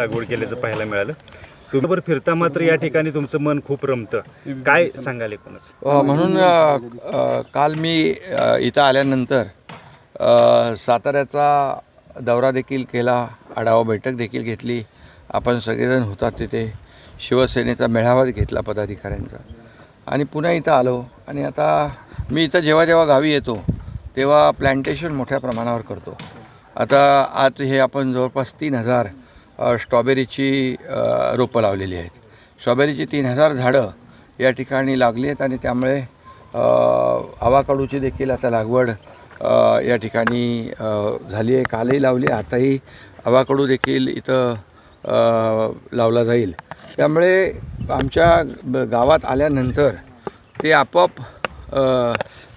लागवड केल्याचं पाहायला मिळालं. तुम्ही बरं फिरता मात्र या ठिकाणी तुमचं मन खूप रमतं. काय सांगाल एकूणच? म्हणून अ, काल मी अ, इथं आल्यानंतर अ, साताऱ्याचा दौरा देखील केला आढावा बैठक देखील घेतली. आपण सगळेजण होतात तिथे. शिवसेनेचा मेळावा घेतला पदाधिकाऱ्यांचा. आणि पुन्हा इथं आलो. आणि आता मी इथं जेव्हा जेव्हा गावी येतो तेव्हा प्लॅन्टेशन मोठ्या प्रमाणावर करतो. आता आज हे आपण जवळपास तीन हजार स्ट्रॉबेरीची रोपं लावलेली आहेत. स्ट्रॉबेरीची तीन हजार झाडं या ठिकाणी लागली आहेत आणि त्यामुळे आवाकाडूची देखील आता लागवड या ठिकाणी झाली आहे. कालही लावली आहे आताही आवाकडू देखील इथं लावला जाईल. त्यामुळे आमच्या गावात आल्यानंतर ते आपोआप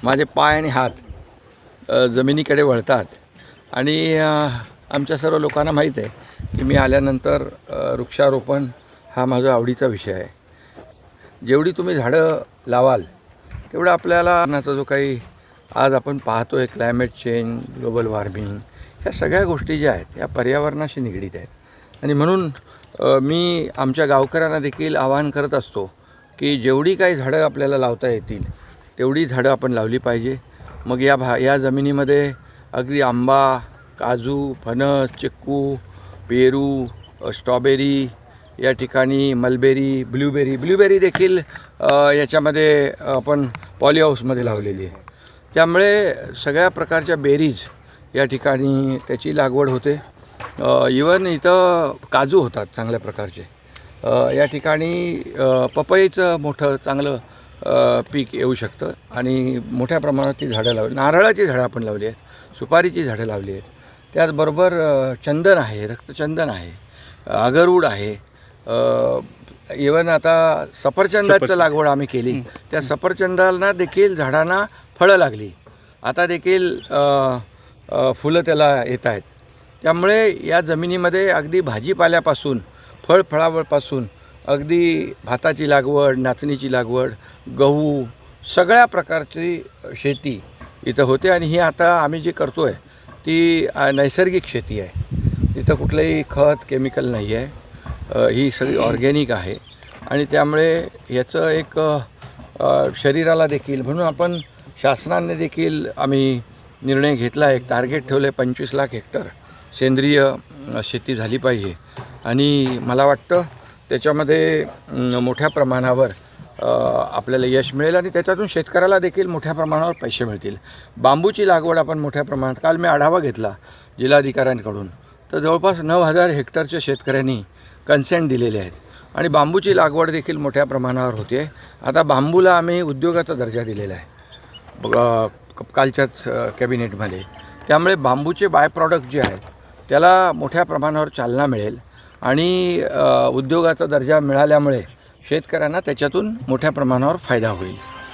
माझे पाय आणि हात जमिनीकडे वळतात. आणि आमच्या सर्व लोकांना माहीत आहे की मी आल्यानंतर वृक्षारोपण हा माझा आवडीचा विषय आहे. जेवढी तुम्ही झाडं लावाल तेवढं आपल्याला अन्नाचा जो काही आज आपण पाहतो आहे क्लायमेट चेंज ग्लोबल वॉर्मिंग ह्या सगळ्या गोष्टी ज्या आहेत या पर्यावरणाशी निगडीत आहेत. आणि म्हणून मी आमच्या गावकऱ्यांना देखील आवाहन करत असतो की जेवढी काही झाडं आपल्याला लावता येतील तेवढी झाडं आपण लावली पाहिजे. मग या भा या जमिनीमध्ये अगदी आंबा काजू फणस चिक्कू पेरू स्ट्रॉबेरी या ठिकाणी मलबेरी ब्ल्यूबेरी ब्लूबेरी देखील याच्यामध्ये आपण पॉलीहाऊसमध्ये लावलेली आहे. त्यामुळे सगळ्या प्रकारच्या बेरीज या ठिकाणी त्याची लागवड होते. इवन इथं काजू होतात चांगल्या प्रकारचे. या ठिकाणी पपईचं मोठं चांगलं पीक येऊ शकतं आणि मोठ्या प्रमाणात ती झाडं लावली. नारळाची झाडं आपण लावली आहेत. सुपारीची झाडं लावली आहेत. त्याचबरोबर चंदन आहे रक्तचंदन आहे अगरवूड आहे इवन आता सफरचंदाचं लागवड आम्ही केली. त्या सफरचंदाला देखील झाडांना फळं लागली. आता देखील फुलं त्याला येत आहेत. त्यामुळे या जमिनीमध्ये अगदी भाजीपाल्यापासून फळफळावरपासून अगदी भाताची लागवड नाचणीची लागवड गहू सगळ्या प्रकारची शेती इथं होते आणि ही आता आम्ही जी करतो आहे ती नैसर्गिक शेती आहे. इथं कुठलंही खत केमिकल नाही आहे. ही सगळी ऑर्गॅनिक आहे. आणि त्यामुळे याचं एक शरीराला देखील म्हणून आपण शासनाने देखील आम्ही निर्णय घेतला एक टार्गेट ठेवलं आहे पंचवीस लाख हेक्टर सेंद्रिय शेती झाली पाहिजे. आणि मला वाटतं त्याच्यामध्ये मोठ्या प्रमाणावर आपल्याला यश मिळेल आणि त्याच्यातून शेतकऱ्याला देखील मोठ्या प्रमाणावर पैसे मिळतील. बांबूची लागवड आपण मोठ्या प्रमाणात काल मी आढावा घेतला जिल्हाधिकाऱ्यांकडून. तर जवळपास नऊ हजार हेक्टरच्या शेतकऱ्यांनी कन्सेंट दिलेले आहेत. आणि बांबूची लागवड देखील मोठ्या प्रमाणावर होते आता बांबूला आम्ही उद्योगाचा दर्जा दिलेला आहे. क- कालच्याच कॅबिनेटमध्ये. त्यामुळे बांबूचे बाय प्रॉडक्ट जे आहेत त्याला मोठ्या प्रमाणावर चालना मिळेल. आणि उद्योगाचा दर्जा मिळाल्यामुळे शेतकऱ्यांना त्याच्यातून मोठ्या प्रमाणावर फायदा होईल.